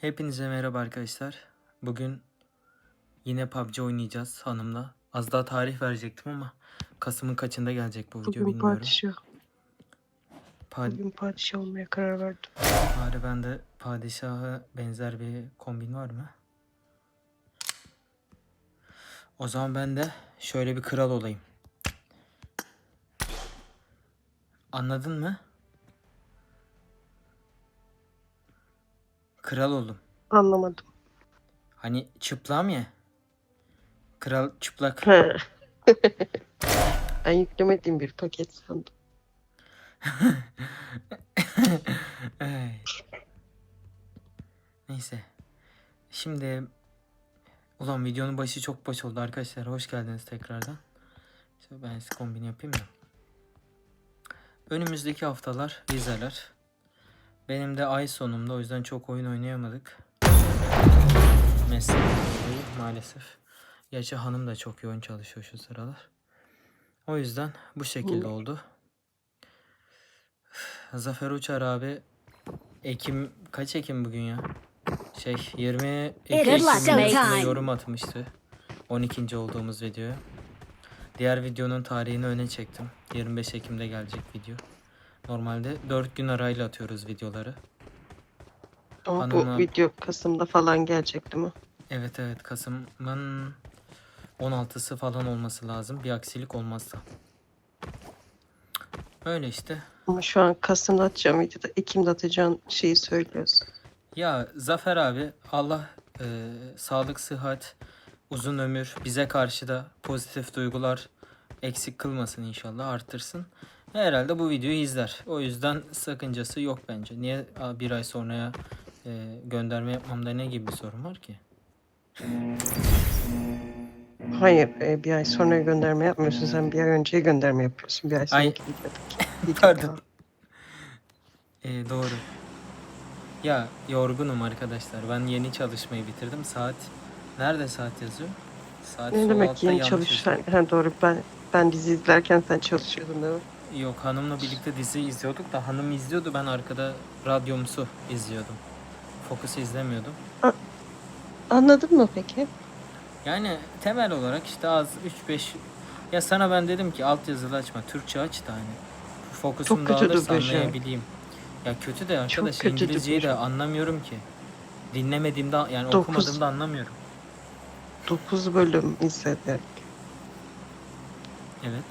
Hepinize merhaba arkadaşlar. Bugün yine PUBG oynayacağız hanımla. Az daha tarih verecektim ama Kasım'ın kaçında gelecek bu video Bugün bilmiyorum. padişah. Pa- Bugün padişah olmaya karar verdim. Bari bende padişaha benzer bir kombin var mı? O zaman ben de şöyle bir kral olayım. Anladın mı? Kral oldum. Anlamadım. Hani çıplağım ya. Kral çıplak. He. ben yüklemediğim bir paket sandım. Neyse. Şimdi ulan videonun başı çok boş oldu arkadaşlar. Hoş geldiniz tekrardan. Şöyle ben kombini yapayım da. Önümüzdeki haftalar vizeler. Benim de ay sonumda o yüzden çok oyun oynayamadık. Dolayı maalesef. Gerçi hanım da çok yoğun çalışıyor şu sıralar. O yüzden bu şekilde oldu. Zafer Uçar abi Ekim kaç Ekim bugün ya? Şey 22 It is Ekim'de showtime. yorum atmıştı. 12. olduğumuz videoya. Diğer videonun tarihini öne çektim. 25 Ekim'de gelecek video. Normalde 4 gün arayla atıyoruz videoları. Ama Hanımla- bu video Kasım'da falan gelecek değil mi? Evet evet Kasım'ın 16'sı falan olması lazım. Bir aksilik olmazsa. Öyle işte. Ama şu an Kasım'da atacağım videoda Ekim'de atacağın şeyi söylüyorsun. Ya Zafer abi Allah e, sağlık, sıhhat, uzun ömür bize karşı da pozitif duygular eksik kılmasın inşallah arttırsın. Herhalde bu videoyu izler. O yüzden sakıncası yok bence. Niye bir ay sonraya e, gönderme yapmamda ne gibi bir sorun var ki? Hayır e, bir ay sonra gönderme yapmıyorsun. Sen bir ay önceye gönderme yapıyorsun. Bir ay Ay. videodaki. videoda. Pardon. E, doğru. Ya yorgunum arkadaşlar. Ben yeni çalışmayı bitirdim. Saat nerede saat yazıyor? Saat Ne sol demek altta yeni yanlış yazıyor. Ha, doğru ben ben dizi izlerken sen çalışıyordun değil mi? Yok hanımla birlikte dizi izliyorduk da hanım izliyordu ben arkada radyomsu izliyordum. Focus izlemiyordum. Anladın mı peki? Yani temel olarak işte az 3-5 ya sana ben dedim ki altyazılı açma Türkçe aç da hani fokusum Çok kötü dağılırsa anlayabileyim. Ya kötü de arkadaş kötü İngilizceyi de dublaj. anlamıyorum ki. Dinlemediğimde yani Dokuz. okumadığımda anlamıyorum. 9 bölüm izledik. Evet.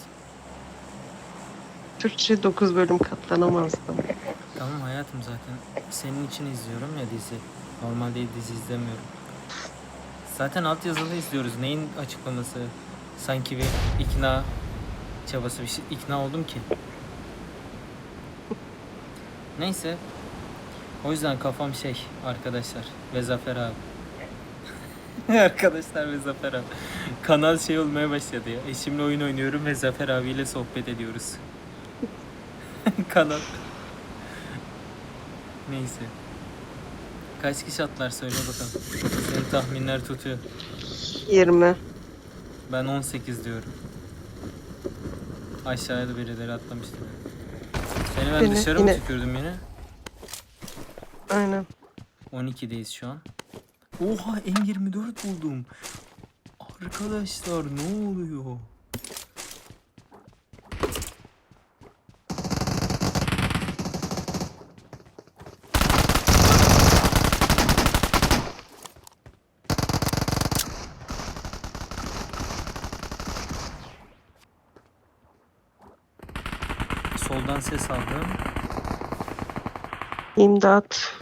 Türkçe 9 bölüm katlanamazdım. Tamam hayatım zaten senin için izliyorum ya dizi. Normalde dizi izlemiyorum. Zaten altyazılı izliyoruz. Neyin açıklaması? Sanki bir ikna çabası bir şey. ikna oldum ki. Neyse. O yüzden kafam şey arkadaşlar ve Zafer abi. arkadaşlar ve Zafer abi. Kanal şey olmaya başladı ya. Eşimle oyun oynuyorum ve Zafer abiyle sohbet ediyoruz. Kanal. Neyse. Kaç kişi atlar söyle bakalım. Senin tahminler tutuyor. 20. Ben 18 diyorum. Aşağıya da birileri atlamıştı. Seni ben Beni dışarı mı yine- tükürdüm yine? Aynen. 12'deyiz şu an. Oha M24 buldum. Arkadaşlar ne oluyor? Soldan ses aldım. İmdat.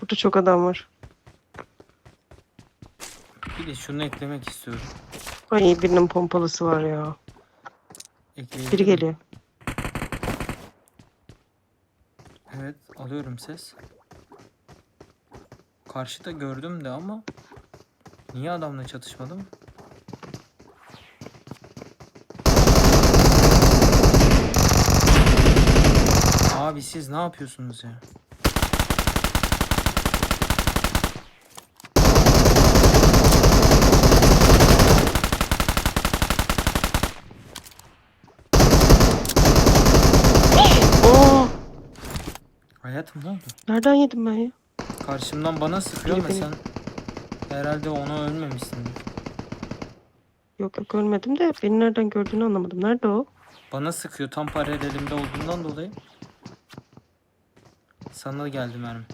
Burada çok adam var. Bir de şunu eklemek istiyorum. Ay birinin pompalısı var ya. Ekleyebilir Biri geliyor. Evet alıyorum ses. Karşıda gördüm de ama niye adamla çatışmadım? Abi siz ne yapıyorsunuz ya? Oo, Hayatım ne oldu? nereden yedim ben ya? Karşımdan bana sıkıyor ama sen herhalde ona ölmemişsin. Yok yok ölmedim de beni nereden gördüğünü anlamadım. Nerede o? Bana sıkıyor tam paralelimde olduğundan dolayı. Sana geldi mermi.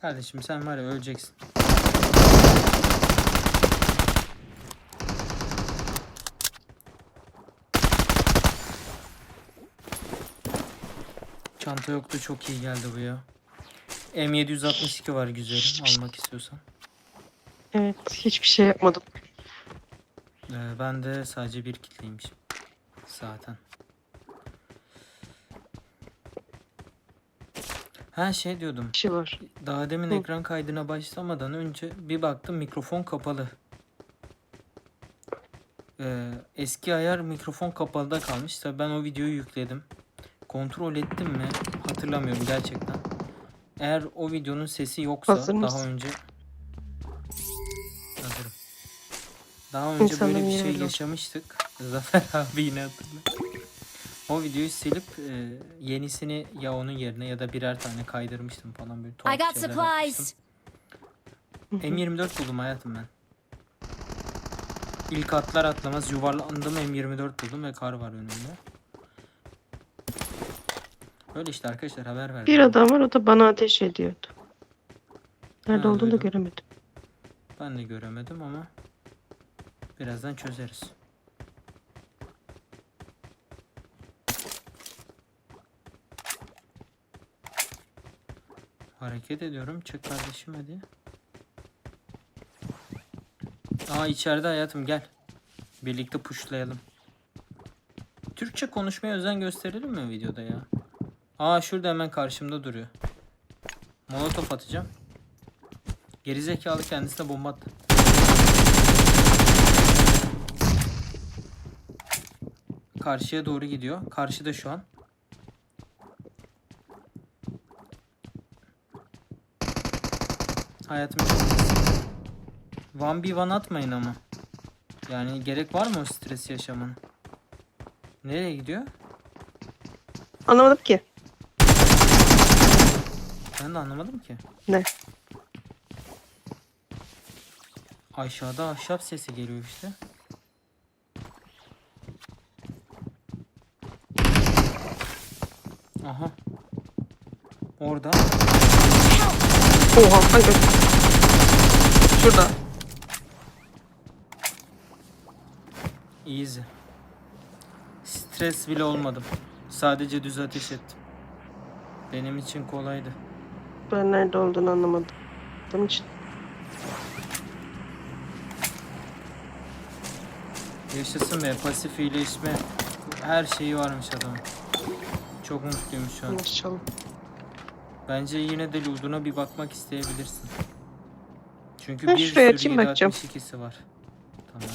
Kardeşim sen var ya öleceksin. Çanta yoktu çok iyi geldi bu ya. M762 var güzelim almak istiyorsan. Evet hiçbir şey yapmadım. Ee, ben de sadece bir kitleymişim. Zaten. Ha şey diyordum. Bir şey var. Daha demin Hı. ekran kaydına başlamadan önce bir baktım mikrofon kapalı. Ee, eski ayar mikrofon kapalıda kalmış. Tabii ben o videoyu yükledim. Kontrol ettim mi hatırlamıyorum gerçekten. Eğer o videonun sesi yoksa Hazır daha mısın? önce Hazırım. Daha önce İnsanların böyle bir şey öyle. yaşamıştık. Zafer abi yine hatırla. O videoyu silip e, yenisini ya onun yerine ya da birer tane kaydırmıştım falan böyle I tuhaf got şeyler supplies. yapmıştım. M24 buldum hayatım ben. İlk atlar atlamaz yuvarlandım M24 buldum ve kar var önümde. Öyle işte arkadaşlar haber verdim. Bir adam var o da bana ateş ediyordu. Nerede Ha, olduğunu da duydum. göremedim. Ben de göremedim ama birazdan çözeriz. Hareket ediyorum. Çık kardeşim hadi. Aa içeride hayatım gel. Birlikte pushlayalım. Türkçe konuşmaya özen gösterelim mi videoda ya? Aa şurada hemen karşımda duruyor. Molotof atacağım. Gerizekalı kendisine bomba attı. Karşıya doğru gidiyor. Karşıda şu an. Hayatım One bir one atmayın ama. Yani gerek var mı o stres yaşamanın? Nereye gidiyor? Anlamadım ki. Ben de anlamadım ki. Ne? Aşağıda ahşap sesi geliyor işte. Aha. Orada. Oha hayır. Şurada. Easy. Stres bile olmadım. Sadece düz ateş ettim. Benim için kolaydı. Ben nerede olduğunu anlamadım. İçin Yaşasın be pasif iyileşme. Her şeyi varmış adamın. Çok mutluyum şu an. maşallah. Bence yine de Ludun'a bir bakmak isteyebilirsin. Çünkü Ben bir şuraya sürü açayım, bakacağım. 762'si var. Tamam.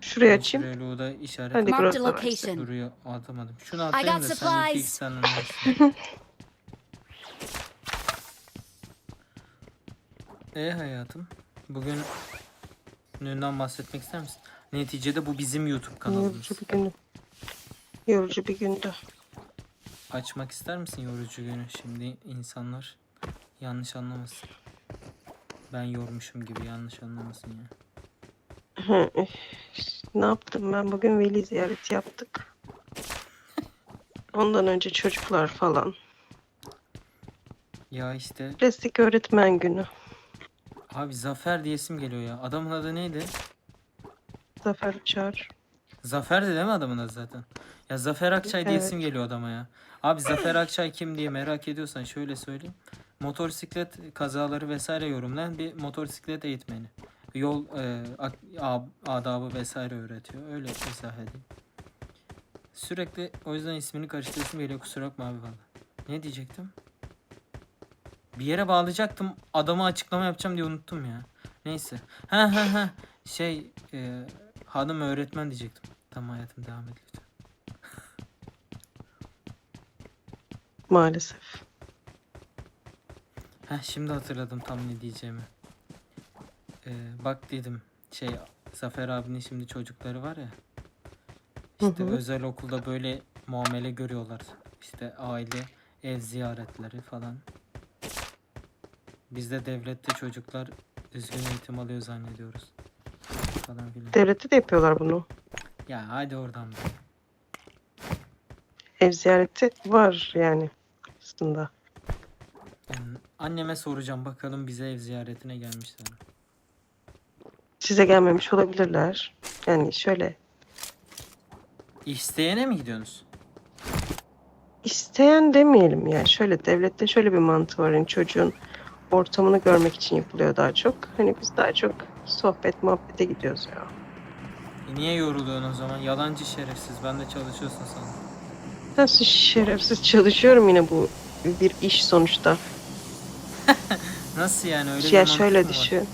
Şuraya açayım. sürü Luda işaret Hadi duruyor. Atamadım. Şunu atayım da sen iki supplies. E hayatım. Bugün nünden bahsetmek ister misin? Neticede bu bizim YouTube kanalımız. Yorucu bir gündü. Yorucu bir gündü. Açmak ister misin yorucu günü? Şimdi insanlar yanlış anlamasın. Ben yormuşum gibi yanlış anlamasın ya. Ne yaptım ben? Bugün veli ziyareti yaptık. Ondan önce çocuklar falan. Ya işte Klasik öğretmen günü. Abi Zafer diyesim geliyor ya. Adamın adı neydi? Zafer Uçar. Zafer de değil mi adamın adı zaten? Ya Zafer Akçay diyesim geliyor adama ya. Abi Zafer Akçay kim diye merak ediyorsan şöyle söyleyeyim. Motosiklet kazaları vesaire yorumlayan bir motosiklet eğitmeni. Yol e, a- adabı vesaire öğretiyor. Öyle izah edeyim. Sürekli o yüzden ismini karıştırırsın geliyor kusura bakma abi valla. Ne diyecektim? Bir yere bağlayacaktım. Adama açıklama yapacağım diye unuttum ya. Neyse. Ha ha ha. Şey e, hanım öğretmen diyecektim. Tamam hayatım devam et lütfen. Maalesef. Heh, şimdi hatırladım tam ne diyeceğimi. Ee, bak dedim şey Zafer abinin şimdi çocukları var ya. İşte hı. özel okulda böyle muamele görüyorlar. İşte aile, ev ziyaretleri falan. Bizde devlette çocuklar düzgün eğitim alıyor zannediyoruz. Falan filan. Devlette de yapıyorlar bunu. Ya hadi oradan be. Ev ziyareti var yani aslında. Yani anneme soracağım bakalım bize ev ziyaretine gelmişler. mi? Size gelmemiş olabilirler. Yani şöyle İsteyene mi gidiyorsunuz? isteyen demeyelim ya. Şöyle devlette şöyle bir mantığı var. Yani çocuğun ortamını görmek için yapılıyor daha çok. Hani biz daha çok sohbet muhabbete gidiyoruz ya. E niye yoruluyorsun o zaman? Yalancı şerefsiz. Ben de çalışıyorsun sandım. Nasıl şerefsiz çalışıyorum yine bu bir iş sonuçta. Nasıl yani öyle bir ya mantık şöyle mı var? düşün.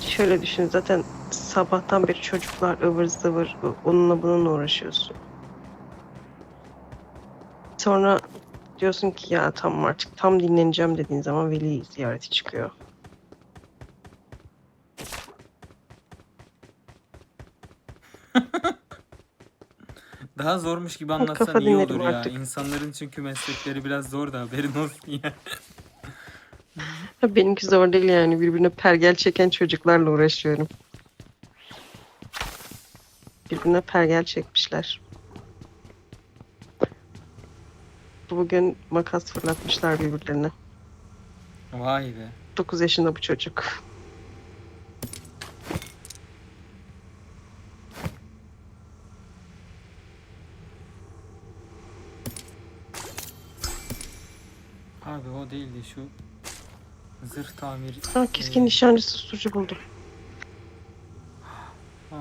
Şöyle düşün zaten sabahtan beri çocuklar ıvır zıvır onunla bununla uğraşıyorsun. Sonra diyorsun ki ya tamam artık tam dinleneceğim dediğin zaman veli ziyareti çıkıyor. Daha zormuş gibi kafa anlatsan iyi dinledim olur ya. artık. İnsanların çünkü meslekleri biraz zor da haberin olsun ya. Benimki zor değil yani birbirine pergel çeken çocuklarla uğraşıyorum. Birbirine pergel çekmişler. Bugün makas fırlatmışlar birbirlerine. Vay be. 9 yaşında bu çocuk. Abi o değildi şu zırh tamiri. Ha, keskin Ee, nişancı susturucu buldum. Aa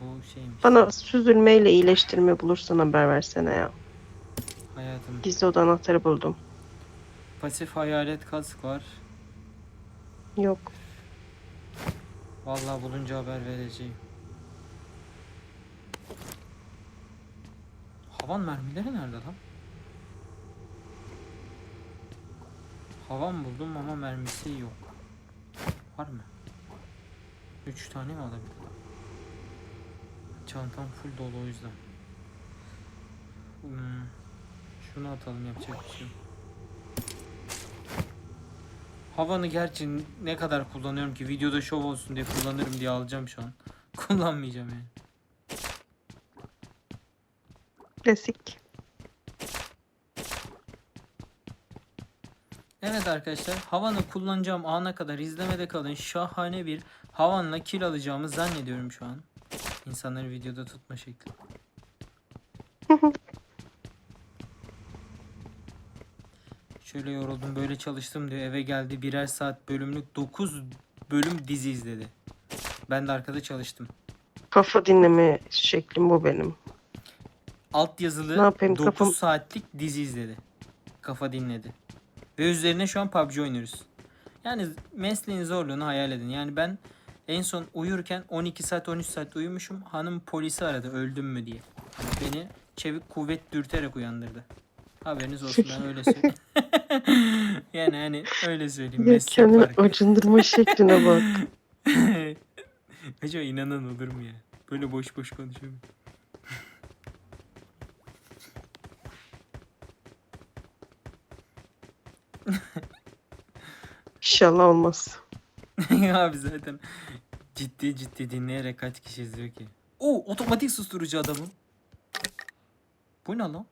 bu şeymiş. Bana süzülmeyle iyileştirme bulursan haber versene ya. Hayatım. Gizli oda anahtarı buldum. Pasif hayalet kask var. Yok. Vallahi bulunca haber vereceğim. Havan mermileri nerede lan? Havan buldum ama mermisi yok. Var mı? 3 tane mi alabilirim? Çantam full dolu o yüzden. Hmm. Şunu atalım yapacak bir şey yok. Havanı gerçi ne kadar kullanıyorum ki videoda şov olsun diye kullanırım diye alacağım şu an. Kullanmayacağım yani. Klasik. Evet arkadaşlar havanı kullanacağım ana kadar izlemede kalın. Şahane bir havanla kill alacağımı zannediyorum şu an. İnsanları videoda tutma şekli. Şöyle yoruldum böyle çalıştım diyor eve geldi birer saat bölümlük 9 bölüm dizi izledi. Ben de arkada çalıştım. Kafa dinleme şeklim bu benim. Alt yazılı Ne yapayım, 9 kafam- saatlik dizi izledi. Kafa dinledi. Ve üzerine şu an PUBG oynuyoruz. Yani mesleğin zorluğunu hayal edin. Yani ben en son uyurken 12 saat 13 saat uyumuşum. Hanım polisi aradı öldüm mü diye. Beni çevik kuvvet dürterek uyandırdı. Haberiniz olsun ben öyle söyleyeyim. yani hani öyle söyleyeyim. Ya kendini acındırma şekline bak. Acaba inanan olur mu ya? Böyle boş boş konuşuyorum. İnşallah olmaz. Abi zaten ciddi ciddi dinleyerek kaç kişi izliyor ki? Oo otomatik susturucu adamım. Bu ne lan?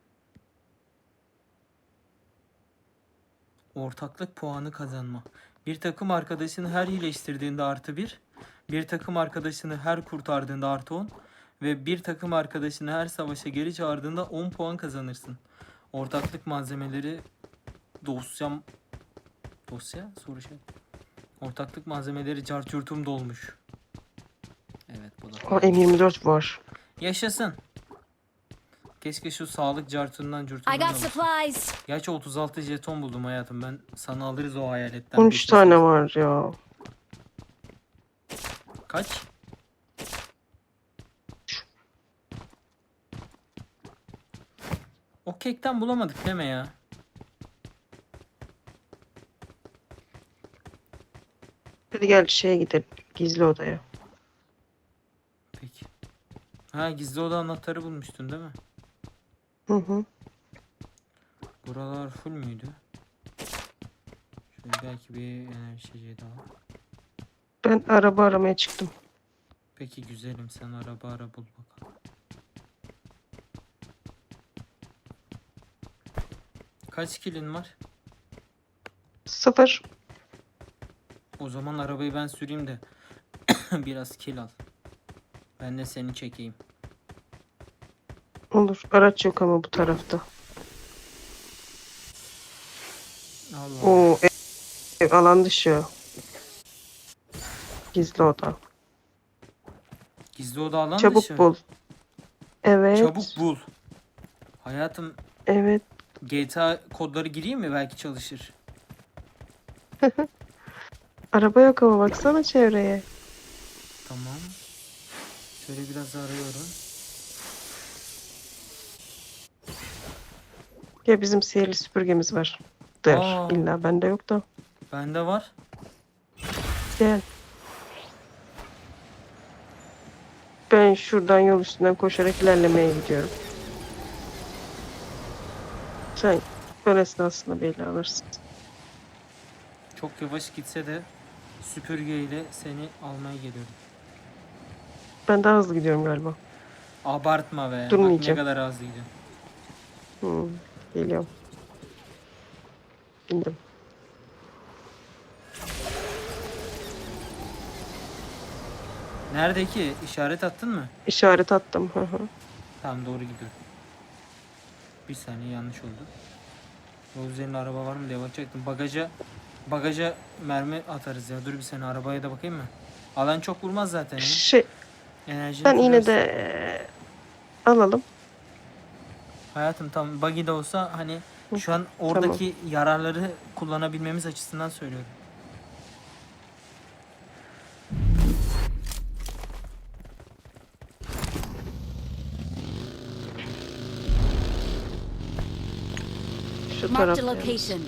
Ortaklık puanı kazanma. Bir takım arkadaşını her iyileştirdiğinde artı bir, bir takım arkadaşını her kurtardığında artı on ve bir takım arkadaşını her savaşa geri çağırdığında 10 puan kazanırsın. Ortaklık malzemeleri dosyam dosya soru şey. Ortaklık malzemeleri carçurtum dolmuş. Evet bu da. Aa, M24 var. Yaşasın. Keşke şu sağlık cartundan I curtundan got supplies. Gerçi 36 jeton buldum hayatım. Ben sana alırız o hayaletten. 13 beşi tane var ya. Kaç? O kekten bulamadık deme ya. Hadi gel şeye gidelim. Gizli odaya. Peki. Ha gizli oda anahtarı bulmuştun değil mi? Hı hı. Buralar full müydü? Şöyle belki bir enerji içeceği daha. Ben araba aramaya çıktım. Peki güzelim sen araba ara bul bakalım. Kaç kilin var? Sıfır. O zaman arabayı ben süreyim de biraz kil al. Ben de seni çekeyim. Olur. Araç yok ama bu tarafta. Allah. Oo ev, ev alan dışı. Gizli oda. Gizli oda alan Çabuk dışı. bul. Evet. Çabuk bul. Hayatım Evet. GTA kodları gireyim mi belki çalışır. Araba yok ama baksana çevreye. Tamam. Şöyle biraz arıyorum. Ya bizim sihirli süpürgemiz var. Der. Aa. İlla bende yok da. Bende var. Gel. Ben şuradan yol üstünden koşarak ilerlemeye gidiyorum. Sen ön esnasında belli alırsın. Çok yavaş gitse de süpürgeyle seni almaya geliyorum. Ben daha hızlı gidiyorum galiba. Abartma be. Bak ne Durmayacağım. kadar az gidiyorsun. Hmm, geliyorum. Bindim. Nerede ki? İşaret attın mı? İşaret attım. Hı hı. Tamam doğru gidiyorum. Bir saniye yanlış oldu. Yol üzerinde araba var mı diye bakacaktım. Bagaja bagaja mermi atarız ya. Dur bir saniye arabaya da bakayım mı? Alan çok vurmaz zaten ya. Şey, Enerji ben yine de eee, alalım. Hayatım tam buggy de olsa hani şu an oradaki yararları kullanabilmemiz açısından söylüyorum. Şu Marked a tarafta. location.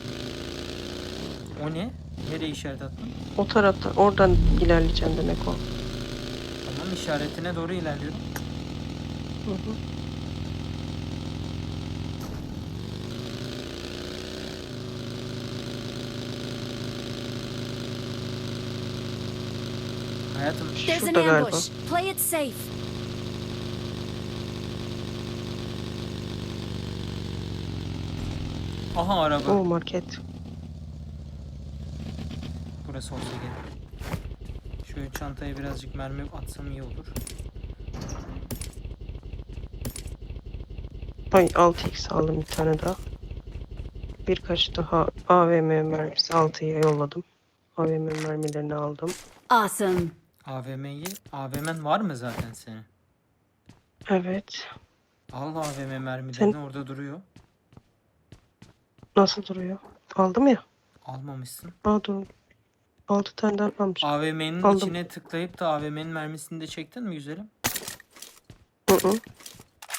O ne? Nereye işaret attın? O taraftan. Oradan ilerleyeceğim demek o. Tamam işaretine doğru ilerliyorum. Hı hı. Hayatım There's an Şurada galiba. ambush. Play it safe. aha araba. O market. Burası olsa gerek. Şöyle çantaya birazcık mermi atsam iyi olur. Ay 6x aldım bir tane daha. Birkaç daha AVM mermisi 6'ya yolladım. AVM mermilerini aldım. Awesome. AVM'yi, AVM'n var mı zaten senin? Evet. Al AVM mermilerini Sen- orada duruyor. Nasıl duruyor? Aldım ya. Almamışsın. Aa dur. 6 tane daha almış. AVM'nin Aldım. içine tıklayıp da AVM'nin mermisini de çektin mi güzelim? Hı hı.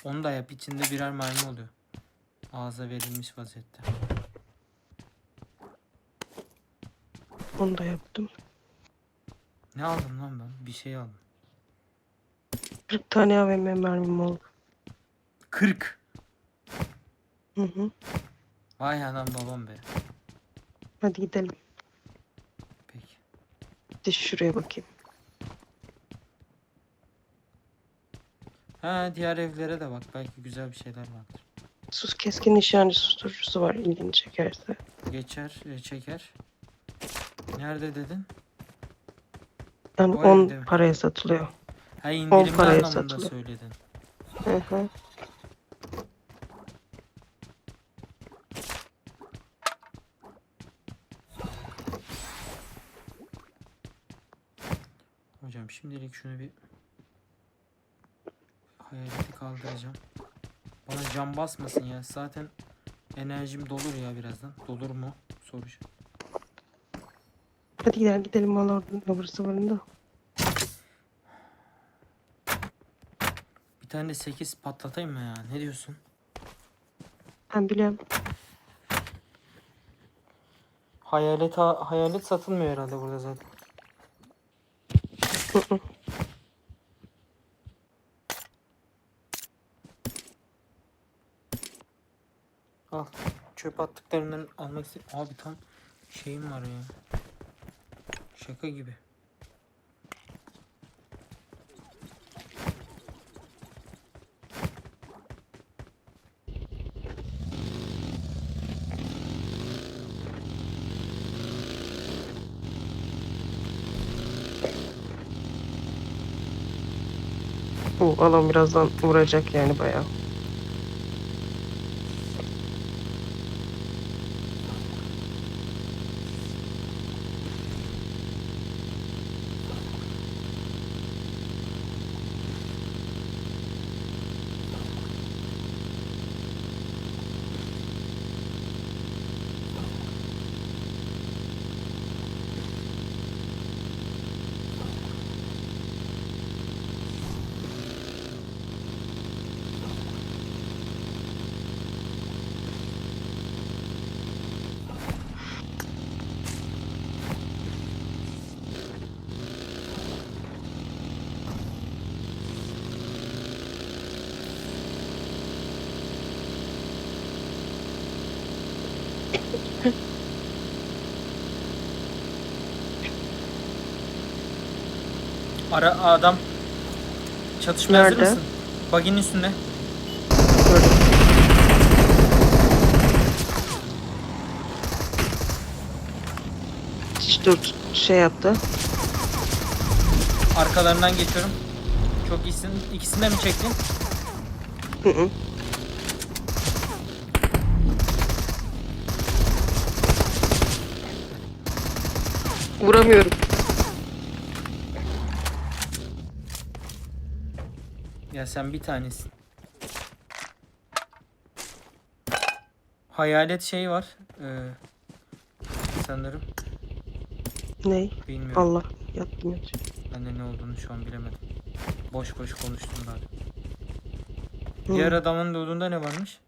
Onu da yap içinde birer mermi oluyor. Ağza verilmiş vaziyette. Onu da yaptım. Ne aldım lan ben? Bir şey aldım. 40 tane AVM mermim oldu. 40. Hı hı. Vay anam babam be. Hadi gidelim. Peki. Bir de şuraya bakayım. Ha diğer evlere de bak. Belki güzel bir şeyler vardır. Sus keskin nişancı susturucusu var ilgini çekerse. Geçer, e, çeker. Nerede dedin? Yani O 10 evde mi? paraya satılıyor. Ha indirimli paraya anlamında satılıyor. söyledin. Hı hı. Hocam şimdilik şunu bir hayaleti kaldıracağım. Bana cam basmasın ya. Zaten enerjim dolur ya birazdan. Dolur mu? Soracağım. Hadi gidelim gidelim valla oradan da burası var da. Bir tane de 8 patlatayım mı ya? Ne diyorsun? Ben biliyorum. Hayalet ha- hayalet satılmıyor herhalde burada zaten. Al. Çöp attıklarından almak istedim. Abi tam şeyim var ya. Şaka gibi. Bu alan birazdan vuracak yani bayağı. Ara adam. Çatışmaya hazır Nerede? mısın? Baginin üstünde. Gördüm. Hiç dur şey yaptı. Arkalarından geçiyorum. Çok iyisin. İkisini de mi çektin? Hı hı. Vuramıyorum. Ya sen bir tanesin. Hayalet şey var. Ee, sanırım. Ney? Bilmiyorum. Allah yattım yatıyor. Ben de ne olduğunu şu an bilemedim. Boş boş konuştum bari. Hı. Diğer adamın doğduğunda ne varmış?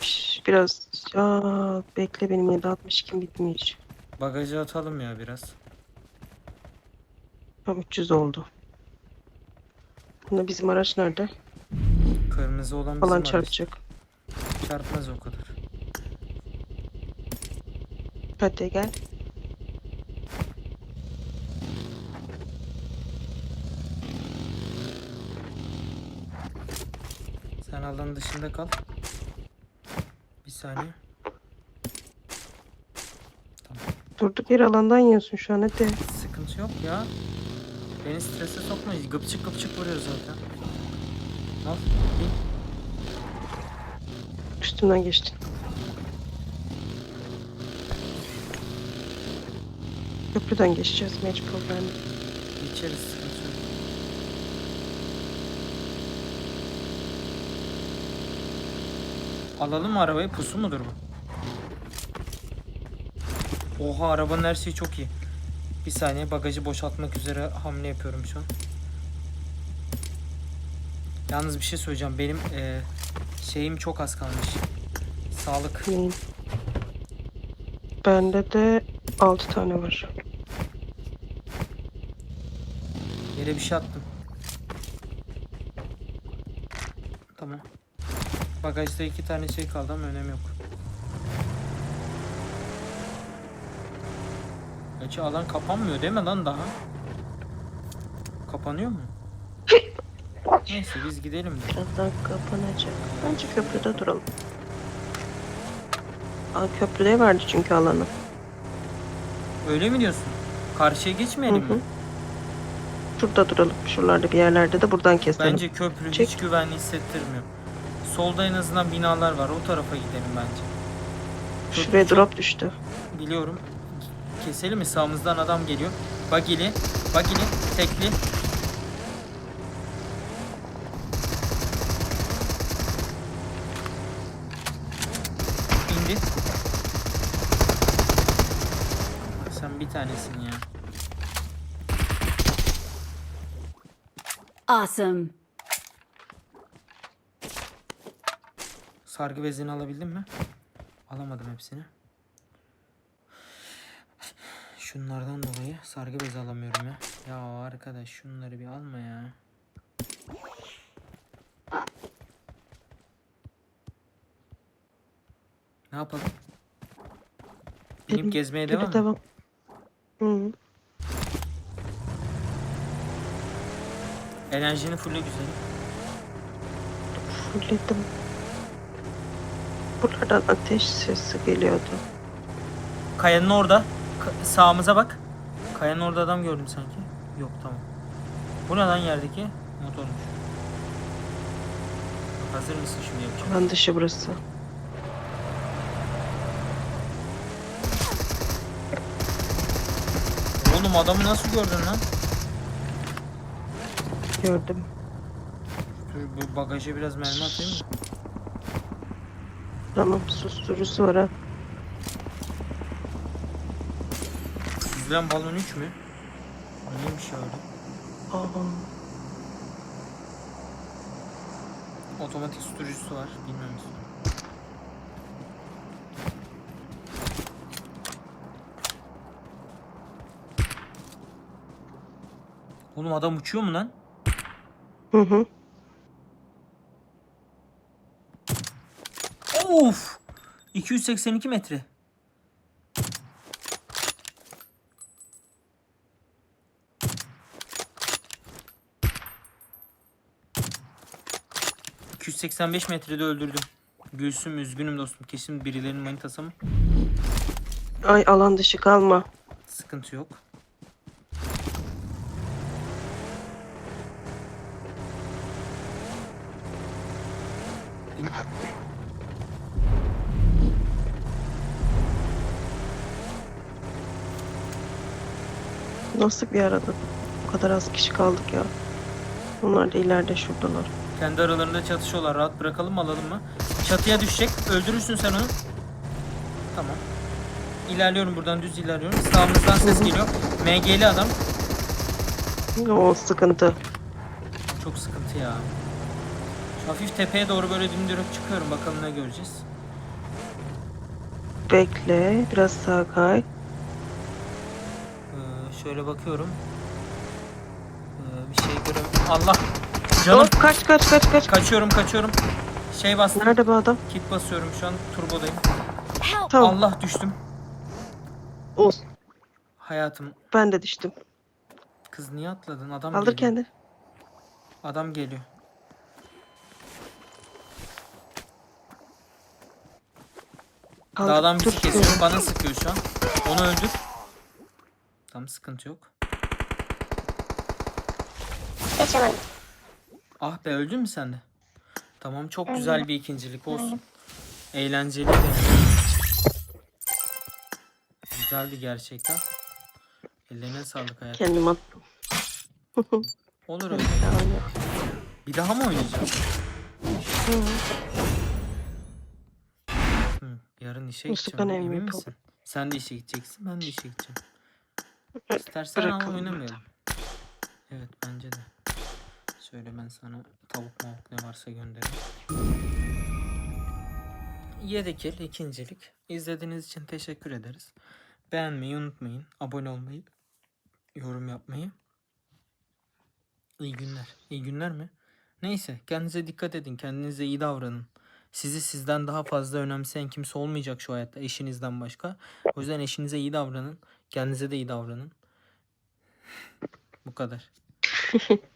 Şş, Biraz Aa, bekle benim 762 bitmiş. Bagajı atalım ya biraz. Tam 300 oldu. Bunda bizim araç nerede? Kırmızı olan bizim Falan araç. çarpacak. Çarpmaz o kadar. Hadi gel. Sen alanın dışında kal. Bir saniye. Durduk yere alandan yiyorsun şu an hadi. Sıkıntı yok ya. Beni strese sokma. Gıpçık gıpçık vuruyor zaten. Al. bin. Üstümden geçtin. Köprüden geçeceğiz mecbur ben. Geçeriz sıkıntı yok. Alalım mı arabayı? Pusu mudur bu? Oha arabanın her şeyi çok iyi. Bir saniye bagajı boşaltmak üzere hamle yapıyorum şu an. Yalnız bir şey söyleyeceğim. Benim eee, şeyim çok az kalmış. Sağlık. Bende de 6 tane var. Yere bir şey attım. Tamam. Bagajda iki tane şey kaldı ama önemi yok. Gerçi alan kapanmıyor değil mi lan daha? Kapanıyor mu? Neyse biz gidelim de. Birazdan kapanacak. Bence köprüde duralım. Aa, köprüde verdi çünkü alanı. Öyle mi diyorsun? Karşıya geçmeyelim Hı hı. mi? Şurada duralım. Şuralarda bir yerlerde de buradan keselim. Bence köprü Çek. hiç güvenli hissettirmiyor. Solda en azından binalar var. O tarafa gidelim bence. Şuraya drop düştü. Biliyorum. Keselim mi? Sağımızdan adam geliyor. Bagili. Bagili. Tekli. İndi. Sen bir tanesin ya. Awesome. Sargı bezini alabildin mi? Alamadım hepsini. Şunlardan dolayı sargı bezi alamıyorum ya. Ya arkadaş şunları bir alma ya. Ne yapalım? Benim Binip gezmeye devam mı? devam. Hı. Enerjini fulle güzelim. Fulledim. Buradan ateş sesi geliyordu. Kayanın orada. Sağımıza bak. Kayanın orada adam gördüm sanki. Yok tamam. Bu ne lan yerdeki? Motormuş. Hazır mısın şimdi yapacağım? Alan dışı burası. Oğlum adamı nasıl gördün lan? Gördüm. Dur bu bagaja biraz mermi atayım mı? Tamam susturucusu var ha. Süzülen balon 3 mü? Neymiş öyle? Aa, Otomatik susturucusu var. Bilmem istiyorum. Oğlum adam uçuyor mu lan? Hı hı. Of! 282 metre. ...285 metrede öldürdüm. Gülsüm üzgünüm dostum. Kesin birilerinin manitası mı? Ay alan dışı kalma. Sıkıntı yok. Nasıl bir arada bu kadar az kişi kaldık ya. Onlar da ileride şuradalar. Kendi aralarında çatışıyorlar. Rahat bırakalım mı alalım mı? Çatıya düşecek. Öldürürsün sen onu. Tamam. İlerliyorum buradan düz ilerliyorum. Sağımızdan ses geliyor. MG'li adam. O sıkıntı. Çok sıkıntı ya. Hafif tepeye doğru böyle dimdirek çıkıyorum. Bakalım ne göreceğiz. Bekle. Biraz sağa kay. Ee, şöyle bakıyorum. Ee, bir şey göremiyorum. Allah! Canım! Hop, kaç kaç kaç kaç. Kaçıyorum kaçıyorum. Şey bastım. Nerede bu adam? Kit basıyorum şu an. Turbodayım. Tamam. Allah düştüm. Olsun. Hayatım. Ben de düştüm. Kız niye atladın? Adam Kaldır geliyor. kendi. Adam geliyor. Kaldır. Dağdan bizi kesiyor. Bana sıkıyor şu an. Onu öldür. Tam sıkıntı yok. Ah be öldün mü sen de? Tamam çok güzel bir ikincilik olsun. Eğlenceli de. Güzeldi gerçekten. Ellerine sağlık hayatım. Kendim attım. Olur öyle. Bir daha mı oynayacağız? Hı, yarın işe gideceğim. Emin misin? Sen de işe gideceksin, ben de işe gideceğim. Evet, İstersen oynamayalım. Evet bence de. Söyle ben sana tavuk mavuk ne varsa göndereyim. Yedekil ikincilik. İzlediğiniz için teşekkür ederiz. Beğenmeyi unutmayın. Abone olmayı, yorum yapmayı. İyi günler. İyi günler mi? Neyse kendinize dikkat edin. Kendinize iyi davranın. Sizi sizden daha fazla önemseyen kimse olmayacak şu hayatta eşinizden başka. O yüzden eşinize iyi davranın. Kendinize de iyi davranın. Bu kadar.